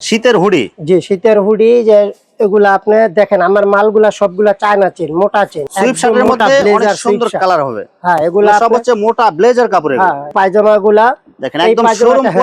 শীতের হুডি? জি শীতের হুডি যে এগুলা আপনি দেখেন আমার মালগুলা সবগুলা চায়না চেন মোটা চেন মধ্যে অনেক সুন্দর কালার হবে। হ্যাঁ এগুলা সব হচ্ছে মোটা ব্লেজার কাপড় এগুলো। হ্যাঁ পায়জামা গুলা দেখেন একদম শোরুম হ্যাঁ।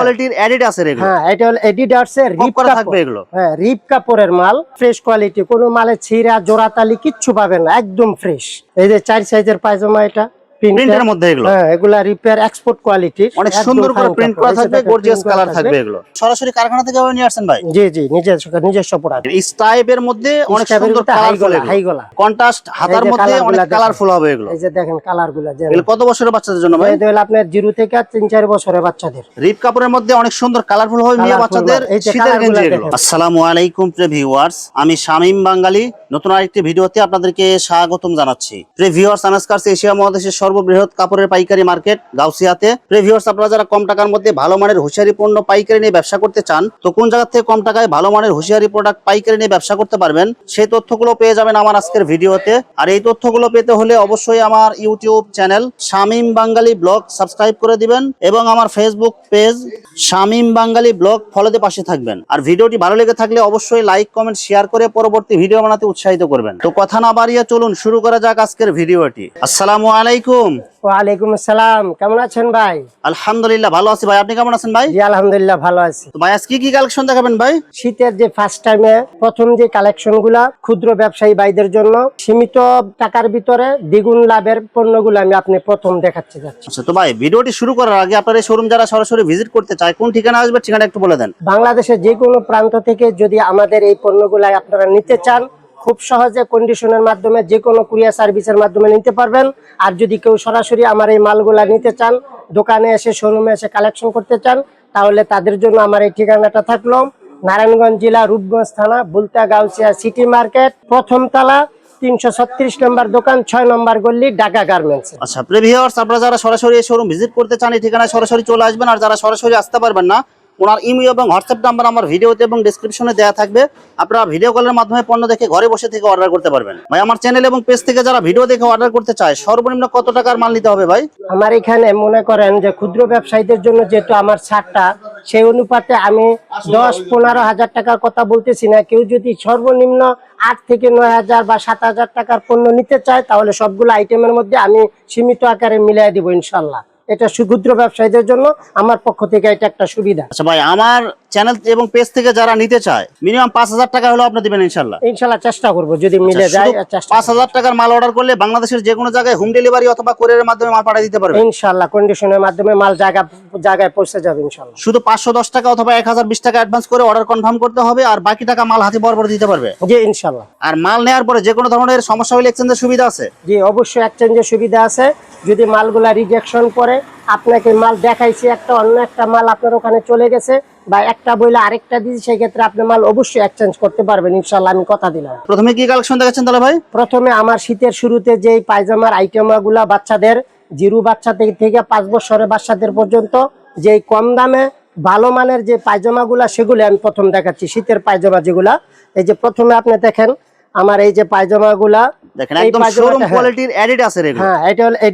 এগুলো। হ্যাঁ এটা হলো এডিডাস এর রিপ কাপড় থাকবে এগুলো। হ্যাঁ রিপ কাপড়ের মাল ফ্রেশ কোয়ালিটি কোনো মালে ছিঁড়া জোড়াতালি কিচ্ছু পাবেন না একদম ফ্রেশ এই যে চার সাইজের পায়জামা এটা। প্রিন্টের মধ্যে এগুলো? হ্যাঁ এগুলা রিপেয়ার এক্সপোর্ট কোয়ালিটির অনেক সুন্দর করে প্রিন্ট করা থাকবে গর্জিয়াস কালার থাকবে। এগুলো। সরাসরি কারখানা থেকে নিয়ে আসছেন ভাই? জি জি নিজস্ব নিজস্ব প্রোডাক্ট এই স্টাইপের মধ্যে অনেক সুন্দর হাই কালারফুল হাই গলা। কন্ট্রাস্ট হাতার মধ্যে অনেক কালারফুল হবে এগুলো। এই যে দেখেন কালারগুলা যে এগুলো কত বছরের বাচ্চাদের জন্য ভাই? এটা হলো আপনার জিরো থেকে তিন চার বছরের বাচ্চাদের। রিপ কাপড়ের মধ্যে অনেক সুন্দর কালারফুল হবে মিয়া বাচ্চাদের। শীতের গেঞ্জি এগুলো। আসসালামু আলাইকুম প্রিয় ভিউয়ার্স আমি শামীম বাঙালি নতুন আরেকটি ভিডিওতে আপনাদেরকে স্বাগতম জানাচ্ছি। প্রিয় ভিউয়ার্স আনাসকার্স এশিয়া মহাদেশের সর্ববৃহৎ কাপড়ের পাইকারি মার্কেট গাউসিয়াতে। প্রিয় আপনারা যারা কম টাকার মধ্যে ভালো মানের হুঁশিয়ারি পণ্য পাইকারি নিয়ে ব্যবসা করতে চান, তো কোন জায়গা থেকে কম টাকায় ভালো মানের হুঁশিয়ারি প্রোডাক্ট পাইকারি নিয়ে ব্যবসা করতে পারবেন, সেই তথ্যগুলো পেয়ে যাবেন আমার আজকের ভিডিওতে। আর এই তথ্যগুলো পেতে হলে অবশ্যই আমার YouTube channel Shamim Bangali blog subscribe করে দিবেন এবং আমার Facebook page Shamim Bangali blog ফলোতে পাশে থাকবেন। আর ভিডিওটি ভালো লেগে থাকলে অবশ্যই লাইক কমেন্ট শেয়ার করে পরবর্তী ভিডিও বানাতে উৎসাহিত করবেন। তো কথা না বাড়িয়ে চলুন, শুরু করা যাক আজকের ভিডিওটি। আসসালামু আলাইকুম। ওয়ালাইকুম আসসালাম। কেমন আছেন ভাই? আলহামদুলিল্লাহ ভালো আছি ভাই। আপনি কেমন আছেন ভাই? জি আলহামদুলিল্লাহ ভালো আছি। তো ভাই আজকে কি কালেকশন দেখাবেন ভাই? শীতের যে ফার্স্ট টাইমে প্রথম যে কালেকশনগুলা ক্ষুদ্র ব্যবসায়ী ভাইদের জন্য সীমিত টাকার ভিতরে দ্বিগুণ লাভের পণ্যগুলো আমি আপনি প্রথম দেখাচ্ছি যাচ্ছি। আচ্ছা তো ভাই ভিডিওটি শুরু করার আগে আপনার এই শোরুম যারা সরাসরি ভিজিট করতে চায় কোন ঠিকানা আসবে ঠিকানা একটু বলে দেন। বাংলাদেশের যে কোনো প্রান্ত থেকে যদি আমাদের এই পণ্যগুলা আপনারা নিতে চান খুব সহজে কন্ডিশনের মাধ্যমে যে কোনো কুরিয়ার সার্ভিসের মাধ্যমে নিতে পারবেন। আর যদি কেউ সরাসরি আমার এই মালগুলা নিতে চান, দোকানে এসে শোরুমে এসে কালেকশন করতে চান, তাহলে তাদের জন্য আমার এই ঠিকানাটা থাকল। নারায়ণগঞ্জ জেলা রূপগঞ্জ থানা বুলতা গাউসিয়া সিটি মার্কেট প্রথম তালা, তিনশো ছত্রিশ নম্বর দোকান, ছয় নম্বর গল্লি গার্মেন্টস আচ্ছা আপনারা যারা সরাসরি শোরুম ভিজিট করতে চান, এই ঠিকানায় সরাসরি চলে আসবেন। আর যারা সরাসরি আসতে পারবেন না ওনার ইমেল এবং হোয়াটসঅ্যাপ নাম্বার আমার ভিডিওতে এবং ডিসক্রিপশনে দেওয়া থাকবে। আপনারা ভিডিও কলের মাধ্যমে পণ্য দেখে ঘরে বসে থেকে অর্ডার করতে পারবেন। ভাই, আমার চ্যানেল এবং পেজ থেকে যারা ভিডিও দেখে অর্ডার করতে চায়, সর্বনিম্ন কত টাকার মাল নিতে হবে ভাই? আমার এখানে মনে করেন যে ক্ষুদ্র ব্যবসায়ীদের জন্য যেহেতু আমার ছাড়টা, সেই অনুপাতে আমি দশ পনেরো হাজার টাকার কথা বলতেছি না। কেউ যদি সর্বনিম্ন আট থেকে নয় হাজার বা সাত হাজার টাকার পণ্য নিতে চায়, তাহলে সবগুলো আইটেমের মধ্যে আমি সীমিত আকারে মিলিয়ে দিব ইনশাল্লাহ। এটা সুক্ষুদ্র ব্যবসায়ীদের জন্য আমার পক্ষ থেকে এটা একটা সুবিধা। আচ্ছা ভাই আমার চ্যানেল এবং পেজ থেকে যারা নিতে চায় মিনিমাম পাঁচ হাজার টাকা হলেও আপনি দিবেন ইনশাল্লাহ ইনশাল্লাহ চেষ্টা করব যদি মিলে যায় পাঁচ হাজার টাকার মাল অর্ডার করলে বাংলাদেশের যে কোনো জায়গায় হোম ডেলিভারি অথবা কোরিয়ারের মাধ্যমে মাল পাঠিয়ে দিতে পারবে ইনশাল্লাহ কন্ডিশনের মাধ্যমে মাল জায়গা জায়গায় পৌঁছে যাবে ইনশাল্লাহ শুধু পাঁচশো দশ টাকা অথবা এক হাজার বিশ টাকা অ্যাডভান্স করে অর্ডার কনফার্ম করতে হবে আর বাকি টাকা মাল হাতে বরাবর দিতে পারবে? জি ইনশাল্লাহ আর মাল নেওয়ার পরে যে কোনো ধরনের সমস্যা হলে এক্সচেঞ্জের সুবিধা আছে? জি অবশ্যই এক্সচেঞ্জের সুবিধা আছে। যদি মালগুলা রিজেকশন করে আপনাকে মাল দেখাইছি একটা অন্য একটা মাল আপনার ওখানে চলে গেছে বা একটা বইলে আরেকটা দিয়েছি সেক্ষেত্রে আপনি মাল অবশ্যই এক্সচেঞ্জ করতে পারবেন ইনশাল্লাহ আমি কথা দিলাম। প্রথমে কি কালেকশন দেখাচ্ছেন তাহলে ভাই? প্রথমে আমার শীতের শুরুতে যেই পায়জামার আইটেমগুলা বাচ্চাদের জিরু বাচ্চা থেকে থেকে পাঁচ বছরের বাচ্চাদের পর্যন্ত যেই কম দামে ভালো মানের যে পায়জামাগুলা সেগুলো আমি প্রথম দেখাচ্ছি শীতের পায়জামা যেগুলা। এই যে প্রথমে আপনি দেখেন আমার এই যে পায়জামাগুলা দেখেন একদম শোরুম। কোয়ালিটির হ্যাঁ এটা হলো এর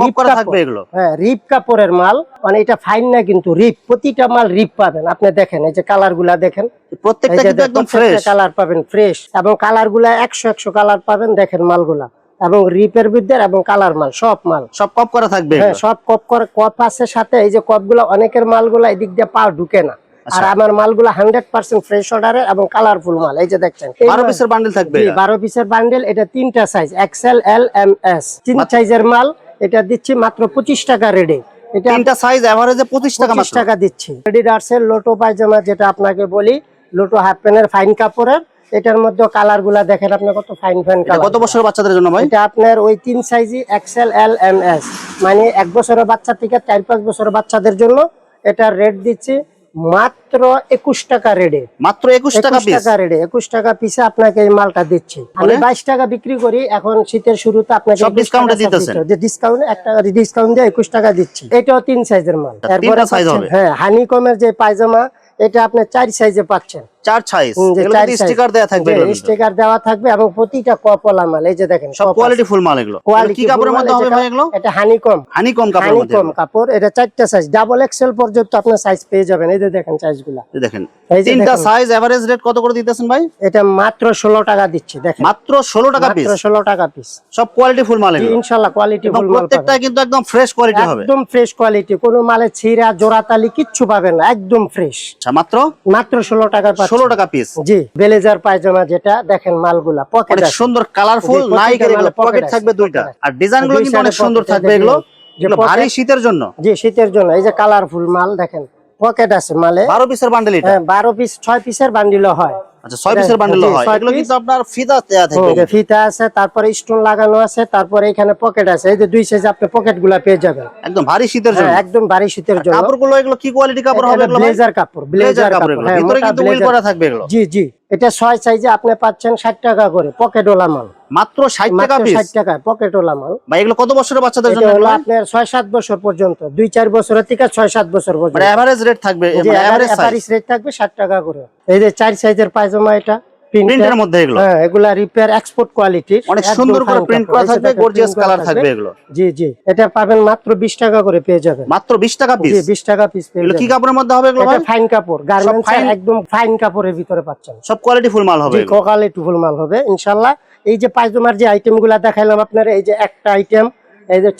রিপ থাকবে এগুলো। হ্যাঁ রিপ কাপড়ের মাল। মানে এটা ফাইন না কিন্তু রিপ প্রতিটা মাল রিপ পাবেন। আপনি দেখেন এই যে কালারগুলা দেখেন। প্রত্যেকটা কিন্তু একদম ফ্রেশ কালার পাবেন ফ্রেশ এবং কালারগুলা একশো একশো কালার পাবেন দেখেন মালগুলা। এবং রিপের বিদ্যে এবং কালার মাল সব মাল। সব কপ করা থাকবে হ্যাঁ সব কপ করে কপ আছে সাথে। এই যে কপগুলা অনেকের মালগুলা এদিক দিয়ে পা ঢুকে না। আর আচ্ছা। আমার মালগুলা হান্ড্রেড পার্সেন্ট ফ্রেশ অর্ডারের এবং কালারফুল মাল এই যে দেখছেন। বারো পিসের বান্ডেল থাকবে? বারো পিসের বান্ডেল এটা তিনটা size XL L M S তিন সাইজের মাল এটা দিচ্ছি মাত্র পঁচিশ টাকা রেডে। এটা তিনটা সাইজ এভারেজে পঁচিশ টাকা পঁচিশ টাকা দিচ্ছি। লোটো পায়জামা যেটা আপনাকে বলি লোটো হাফ প্যান্টের ফাইন কাপড়ের এটার মধ্যে কালারগুলা দেখেন আপনি কত ফাইন ফাইন কালার কত বছর বাচ্চাদের জন্য ভাই? এটা আপনার ওই তিন সাইজই এক্সেল এল এম এস মানে এক বছরের বাচ্চা থেকে চার পাঁচ বছরের বাচ্চাদের জন্য এটার রেট দিচ্ছি মাত্র একুশ টাকা রেডে। মাত্র একুশ টাকা টাকা রেডে একুশ টাকা পিসে আপনাকে এই মালটা দিচ্ছি। আমি মানে? বাইশ টাকা বিক্রি করি এখন শীতের শুরুতে আপনাকে সব 20 discount এ টাকা দিতেছেন? দিচ্ছি। যে ডিসকাউন্ট একটা ডিসকাউন্ট দিয়ে একুশ টাকা দিচ্ছি। এটাও তিন সাইজের মাল। তারপরে হ্যাঁ হানিকমের যে পায়জামা এটা আপনি চার সাইজে পাচ্ছেন। চার সাইজ হুম, যে এগুলো চার কিন্তু size। স্টিকার দেওয়া থাকবে স্টিকার দেওয়া থাকবে এবং প্রতিটা কপলা মাল এই যে দেখেন সব কোয়ালিটি ফুল মাল এগুলো। এগুলো কি কাপড়ের মধ্যে হবে ভাই এগুলো? এটা হানিকম হানি কম হানিকম কাপড় এটা চারটা সাইজ ডাবল এক্সেল পর্যন্ত আপনার সাইজ পেয়ে যাবেন। এই যে দেখেন সাইজ এই দেখেন তিনটা সাইজ এভারেজ রেট কত করে দিতেছেন ভাই? এটা মাত্র ষোলো টাকা দিচ্ছি দেখেন। মাত্র ষোলো টাকা পিস মাত্র ষোলো টাকা পিস সব কোয়ালিটি ফুল মাল এগুলো। কোয়ালিটি ফুল মাল প্রত্যেকটা কিন্তু একদম ফ্রেশ কোয়ালিটি হবে। একদম ফ্রেশ কোয়ালিটি কোনো মালে ছিঁড়া জোড়াতালি কিচ্ছু পাবেন না। একদম ফ্রেশ আচ্ছা মাত্র? মাত্র ষোলো টাকা পাচ্ছেন। ষোলো টাকা পিস জি ব্লেজার পায়জামা যেটা দেখেন মালগুলা পকেট সুন্দর কালারফুল নাইকের পকেট থাকবে দুইটা। আর ডিজাইনগুলো কিন্তু অনেক সুন্দর থাকবে এগুলো। ভারী শীতের জন্য। জি শীতের জন্য। এই যে কালারফুল মাল দেখেন পকেট আছে মালে। বারো পিসের বান্ডেল হ্যাঁ বারো পিস ছয় পিসের বান্ডিলও হয়। আচ্ছা ছয় পিসের বান্ডেল হয়। এগুলো কিন্তু আপনার ফিদা দেওয়া থাকবে হুম, ফিতা আছে তারপরে স্টোন লাগানো আছে তারপরে এখানে পকেট আছে। এই যে দুই সাইজ আপনি পকেটগুলা পেয়ে যাবেন। একদম ভারী শীতের জন্য। হ্যাঁ একদম ভারী শীতের জন্য। এগুলো কি কোয়ালিটি কাপড় হবে এগুলো ব্লেজার কাপড় ব্লেজার কাপড় হ্যাঁ ভিতরে কিন্তু উইল করা থাকবে এগুলো। জি জি। এটা ছয় সাইজে আপনি পাচ্ছেন ষাট টাকা করে পকেট ওলা মাল। মাত্র ষাট টাকা মাত্র পিস ষাট টাকা পকেট ওলা মাল। ভাই এগুলো কত বছরের বাচ্চাদের জন্য এগুলো? আপনার ছয় সাত বছর পর্যন্ত দুই চার বছর থেকে ছয় সাত বছর মানে পর্যন্ত এভারেজ রেট থাকবে মানে এভারেজ এভারেজ রেট থাকবে ষাট টাকা করে। এই যে চার সাইজের পায়জামা এটা প্রিন্টের মধ্যে এগুলো? হ্যাঁ এগুলা রিপেয়ার এক্সপোর্ট কোয়ালিটির অনেক সুন্দর করে প্রিন্ট করা থাকবে গর্জিয়াস কালার থাকবে এগুলো? জি জি এটা পাবেন মাত্র বিশ টাকা করে পেয়ে যাবেন। মাত্র বিশ টাকা পিস জি বিশ টাকা পিস পেয়ে কি কাপড়ের মধ্যে হবে এগুলো এটা ফাইন কাপড় গার্মেন্টস একদম ফাইন কাপড়ের ভিতরে পাচ্ছেন। সব কোয়ালিটি ফুল মাল হবে জি। কোয়ালিটি ফুল মাল হবে ইনশাল্লাহ। এই যে পায়জামার যে আইটেমগুলা দেখাইলাম আপনার এই যে একটা আইটেম এই যে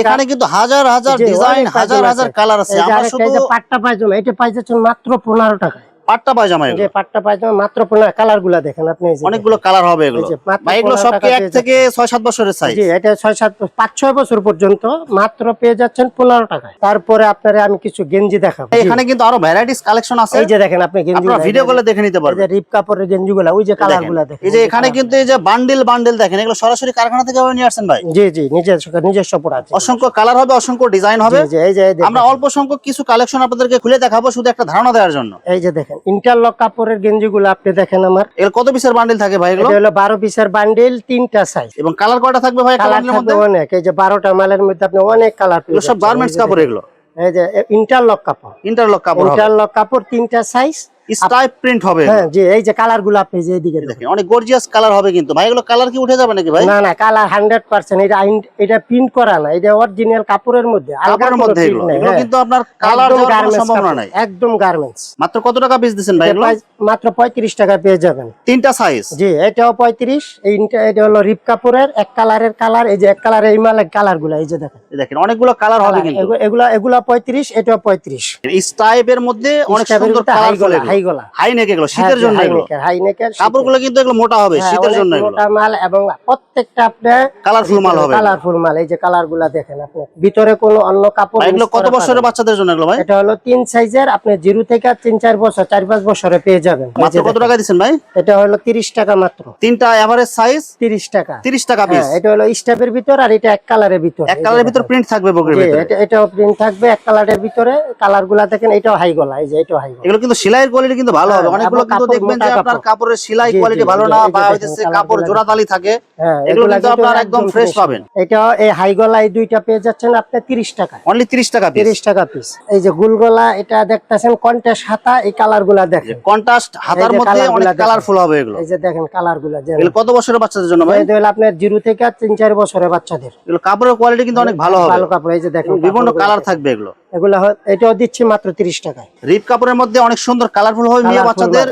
এখানে কিন্তু হাজার হাজার ডিজাইন হাজার হাজার কালার আছে। আমরা শুধু পাট্টা পায়জামা এটা পাইছেন মাত্র পনেরো টাকা পাট্টা পায়জামা যে পাট্টা পায়জামা মাত্র পনেরো কালারগুলা দেখেন আপনি এই যে অনেকগুলো কালার হবে এগুলো। এই ভাই এগুলো সব কি এক থেকে ছয় সাত বছরের সাইজ জি এটা ছয় সাত পাঁচ ছয় বছর পর্যন্ত মাত্র পেয়ে যাচ্ছেন পনেরো টাকায়। তারপরে আপনারে আমি কিছু গেঞ্জি দেখাবো। এখানে কিন্তু আরও ভ্যারাইটিস কালেকশন আছে। এই যে দেখেন আপনি গেঞ্জি আপনারা ভিডিও কলে দেখে নিতে এই পারবেন যে রিপ কাপড়ের গেঞ্জি গুলা ওই যে কালার দেখেন। গুলা দেখেন এই যে এখানে কিন্তু এই যে বান্ডিল বান্ডিল দেখেন এগুলো সরাসরি কারখানা থেকে নিয়ে আসছেন ভাই? জি জি নিজস্ব নিজস্ব প্রোডাক্ট অসংখ্য কালার হবে অসংখ্য ডিজাইন হবে। জি এই যে আমরা অল্প সংখ্যক কিছু কালেকশন আপনাদেরকে খুলে দেখাবো শুধু একটা ধারণা দেওয়ার জন্য। এই যে দেখেন ইন্টারলক কাপড়ের গেঞ্জি গুলো আপনি দেখেন আমার। এর কত পিসের বান্ডিল থাকে ভাই এগুলো? হলো বারো পিসের বান্ডেল তিনটা সাইজ এবং কালার কয়টা থাকবে ভাই কালার মধ্যে? অনেক। এই যে বারোটা মালের মধ্যে আপনি অনেক কালার এগুলো সব গার্মেন্টস কাপড় এগুলো? এই যে ইন্টারলক কাপড়। ইন্টারলক কাপড় ইন্টারলক কাপড় তিনটা সাইজ স্টাইপ প্রিন্ট হবে। হ্যাঁ জি এই যে কালারগুলো আপনি যে এদিকে দেখেন। অনেক গর্জিয়াস কালার হবে কিন্তু। ভাই এগুলো কালার কি উঠে যাবে নাকি ভাই? না না কালার হান্ড্রেড পার্সেন্ট এটা এটা প্রিন্ট করা না এটা অরিজিনাল কাপড়ের মধ্যে আলগা কাপড়ের কোনো মধ্যে এগুলো। হ্যাঁ। কিন্তু আপনার কালার যাওয়ার সম্ভাবনা নাই। একদম গার্মেন্টস মাত্র কত টাকা পিস দিচ্ছেন ভাই এগুলো? মাত্র পঁয়ত্রিশ টাকা পেয়ে যাবেন। তিনটা সাইজ জি এটাও পঁয়ত্রিশ এইটা এটা হলো রিপ কাপড়ের এক কালারের কালার এই যে এক কালারের এই মালের কালারগুলা এই যে দেখেন। দেখেন অনেকগুলো কালার হবে কিন্তু। এগু- এগুলা এগুলা পঁয়ত্রিশ এটাও পঁয়ত্রিশ। স্টাইপের মধ্যে অনেক সুন্দর কালার গলা হাই গলা হাই নেক এগুলো শীতের জন্য এগুলো। হাই নেকের কাপড়গুলো কিন্তু এগুলো মোটা হবে শীতের জন্য এগুলো। মোটা মাল এবং প্রত্যেকটা আপনার কালারফুল মাল হবে। কালারফুল মাল এই যে কালার দেখেন আপনি। ভিতরে কোনো অন্য কাপড় এগুলো কত বছরের বাচ্চাদের জন্য এগুলো ভাই? এটা হলো তিন সাইজের আপনি জিরো থেকে তিন চার বছর চার পাঁচ বছরে পেয়ে যাবেন। মাত্র কত টাকা দিচ্ছেন ভাই? এটা হলো তিরিশ টাকা মাত্র। তিনটা এভারেজ সাইজ তিরিশ টাকা। তিরিশ টাকা পিস হ্যাঁ এটা হলো স্টাফের ভিতর আর এটা এক কালারের ভিতর। এক কালারের ভিতর প্রিন্ট থাকবে ভিতরে। এটা এটাও প্রিন্ট থাকবে এক কালারের ভিতরে। কালারগুলা দেখেন এটাও হাই গলা এই যে এটাও হাই গলা। এগুলো কিন্তু সেলাইয়ের কোয়ালিটি কিন্তু ভালো হবে। হ্যাঁ, অনেকগুলো কিন্তু দেখবেন যে আপনার কাপড়ের সেলাই কোয়ালিটি ভালো না বা হইতেছে কাপড়গুলা জোড়াতালি থাকে হ্যাঁ এগুলো কিন্তু আপনার একদম ফ্রেশ পাবেন। এটা এই হাই গলা এই দুইটা পেয়ে যাচ্ছেন আপনি তিরিশ টাকা। অনলি 30 টাকা পিস তিরিশ টাকা পিস এই যে গুলগলা এটা দেখতেছেন কন্টেস্ট হাতা এই কালারগুলা দেখেন। কন্ট্রাস্ট হাতার মধ্যে অনেক কালারফুল হবে এগুলো। এই যে দেখেন কালারগুলা এগুলো কত বছরের বাচ্চাদের জন্য ভাই? আপনার জিরো থেকে তিন চার বছরের বাচ্চাদের। এগুলো কাপড়ের কোয়ালিটি কিন্তু অনেক ভালো হবে। ভালো কাপড় এই যে দেখেন বিভিন্ন কালার থাকবে এগুলো। এগুলা এটাও দিচ্ছি মাত্র 30 টাকায়। কাপড়ের মধ্যে অনেক সুন্দর কালারফুল হবে মেয়ে বাচ্চাদের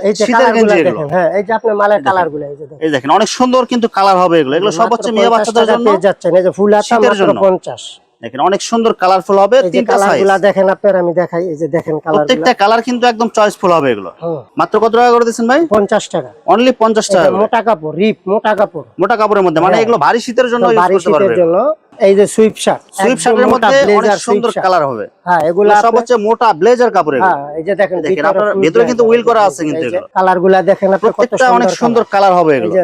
হ্যাঁ। দেখেন অনেক সুন্দর কিন্তু কালার হবে এগুলো। এগুলো সব হচ্ছে মেয়ে বাচ্চাদের জন্য। যাচ্ছেন। এই যে ফুল দেখেন অনেক সুন্দর কালারফুল হবে তিনটা সাইজ দেখেন আপনার আমি দেখাই এই যে দেখেন কালার প্রত্যেকটা কালার কিন্তু একদম চয়েসফুল হবে এগুলো। মাত্র কত টাকা করে দিচ্ছেন ভাই? পঞ্চাশ টাকা। অনলি পঞ্চাশ টাকা মোটা কাপড় রিপ মোটা কাপড়। মোটা কাপড়ের মধ্যে মানে এগুলো ভারী শীতের জন্য ইউজ করতে পারবে। এই যে সুইপ শার্ট সুইপ শার্টের মধ্যে অনেক সুন্দর কালার হবে। হ্যাঁ এগুলো সব হচ্ছে মোটা ব্লেজার কাপড় এগুলো। হ্যাঁ এই যে দেখেন দেখেন, আপনার ভেতরে কিন্তু উইল করা আছে কিন্তু এগুলো। কালারগুলা দেখেন আপনি কত প্রত্যেকটা অনেক সুন্দর কালার হবে এগুলো।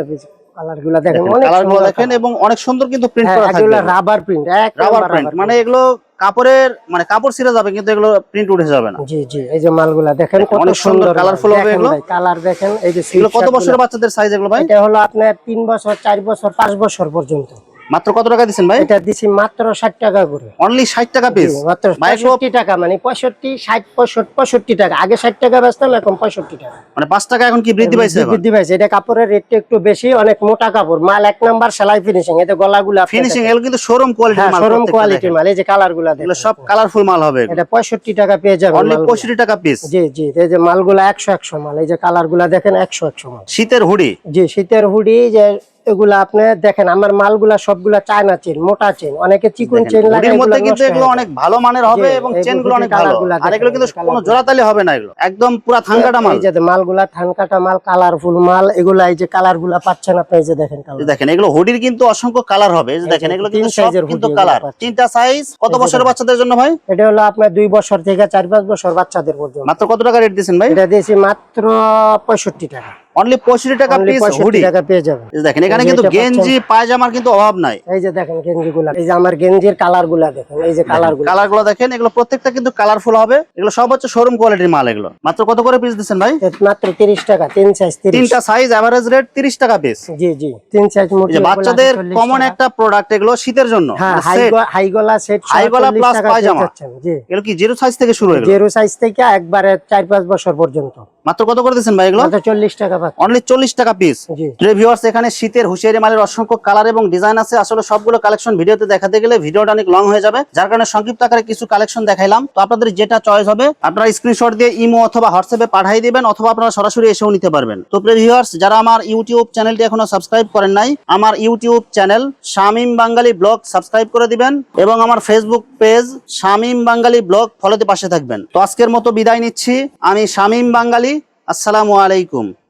কালার দেখেন অনেক কালারগুলো সুন্দর দেখেন এবং অনেক সুন্দর কিন্তু প্রিন্ট হ্যাঁ করা থাকবে। রাবার প্রিন্ট রাবার প্রিন্ট মানে এগুলো কাপড়ের মানে কাপড় ছিঁড়ে যাবে কিন্তু এগুলো প্রিন্ট উঠে যাবে না। জি জি এই যে মালগুলা দেখেন কত সুন্দর কালারফুল হবে এগুলো। কালার দেখেন এই যে এগুলো কত বছরের বাচ্চাদের সাইজ এগুলো ভাই? এটা হলো আপনার তিন বছর চার বছর পাঁচ বছর পর্যন্ত। মাত্র কত টাকা দিচ্ছেন ভাই? এটা দিছি মাত্র ষাট টাকা করে। অনলি ষাট টাকা পিস মাত্র পঁয়ষট্টি টাকা মানে পঁয়ষট্টি ষাট পঁয়ষট্টি টাকা। আগে ষাট টাকা বেচতাম এখন পঁয়ষট্টি টাকা। মানে পাঁচ টাকা এখন কি বৃদ্ধি পাইছে বৃদ্ধি পাইছে। এটা কাপড়ের রেটটা একটু বেশি অনেক মোটা কাপড়। মাল এক নাম্বার সেলাই ফিনিশিং এতে গলাগুলো ফিনিশিং। এগুলো কিন্তু শোরুম কোয়ালিটির হ্যাঁ মাল শোরুম কোয়ালিটির। মাল। এই যে কালারগুলা এগুলো সব কালারফুল মাল হবে এটা পঁয়ষট্টি টাকা পেয়ে যাবেন অনলি। পঁয়ষট্টি টাকা পিস জি জি এই যে মালগুলা একশো একশো মাল। এই যে কালারগুলা দেখেন একশো একশো মাল। শীতের হুডি জি শীতের হুডি যে এগুলা আপনি দেখেন আমার মালগুলা সবগুলা চায়না চেন মোটা চেন অনেকে চিকুন চেন লাগে মধ্যে কিন্তু এগুলো অনেক ভালো মানের হবে এবং এই চেনগুলো হুডির অনেক ভালো। আর এগুলো কিন্তু কোনো জোড়াতালি হবে না এগুলো। একদম পুরা থাঙ্গাটা মাল। এই যে মালগুলা ধান কাটা মাল কালারফুল মাল এগুলা এই যে কালারগুলা পাচ্ছেন আপনি এই যে দেখেন কালার দেখেন এগুলো হুডির কিন্তু অসংখ্য কালার হবে। এই যে দেখেন এগুলো কিন্তু সব সাইজের কিন্তু কালার। তিনটা সাইজ কত বছরের বাচ্চাদের জন্য ভাই? এটা হলো আপনার দুই বছর থেকে চার পাঁচ বছর বাচ্চাদের পর্যন্ত। মাত্র কত টাকা রেট দিচ্ছেন ভাই? এটা দিয়েছি মাত্র পঁয়ষট্টি টাকা। অনলি পঁয়ষট্টি টাকা Only পিস হুডি টাকা পেয়ে যাবেন। দেখেন এখানে কিন্তু গেঞ্জি পায়জামার কিন্তু অভাব নাই। এই যে দেখেন এই যে আমার গেঞ্জির দেখেন এই যে দেখেন এগুলো প্রত্যেকটা কিন্তু কালারফুল হবে। এগুলো সব হচ্ছে শোরুম কোয়ালিটির মাল এগুলো। মাত্র কত করে পিস ভাই? মাত্র তিরিশ টাকা তিন সাইজ তিনটা সাইজ এভারেজ রেট তিরিশ টাকা পিস জি জি তিন সাইজ যে বাচ্চাদের কমন একটা প্রোডাক্ট এগুলো শীতের জন্য। হাই গলা সেট হাই গলা plus পায়জামা। এগুলো কি জিরো সাইজ থেকে শুরু হয়ে জিরো সাইজ থেকে একবারে চার পাঁচ বছর পর্যন্ত। মাত্র কত করে দিচ্ছেন ভাই এগুলো? চল্লিশ টাকা অনলি চল্লিশ টাকা পিস ভিউয়ার্স এখানে শীতের হুশিয়ারি মালের অসংখ্য কালার এবং ডিজাইন আছে। আসলে সবগুলো কালেকশন ভিডিওতে দেখাতে গেলে ভিডিওটা অনেক লং হয়ে যাবে। যার কারণে সংক্ষিপ্ত আকারে কিছু কালেকশন দেখাইলাম। তো আপনাদের যেটা চয়েস হবে আপনারা স্ক্রিনশট দিয়ে ইমো অথবা হোয়াটসঅ্যাপে পাঠিয়ে দিবেন অথবা আপনারা সরাসরি এসেও নিতে পারবেন। তো ভিউয়ার্স যারা আমার ইউটিউব চ্যানেলটি এখনও সাবস্ক্রাইব করেন নাই আমার YouTube channel Shamim Bangali blog subscribe করে দিবেন এবং আমার Facebook page Shamim Bangali blog ফলোতে পাশে থাকবেন। তো আজকের মতো বিদায় নিচ্ছি। আমি শামিম বাঙ্গালি আসসালামু আলাইকুম।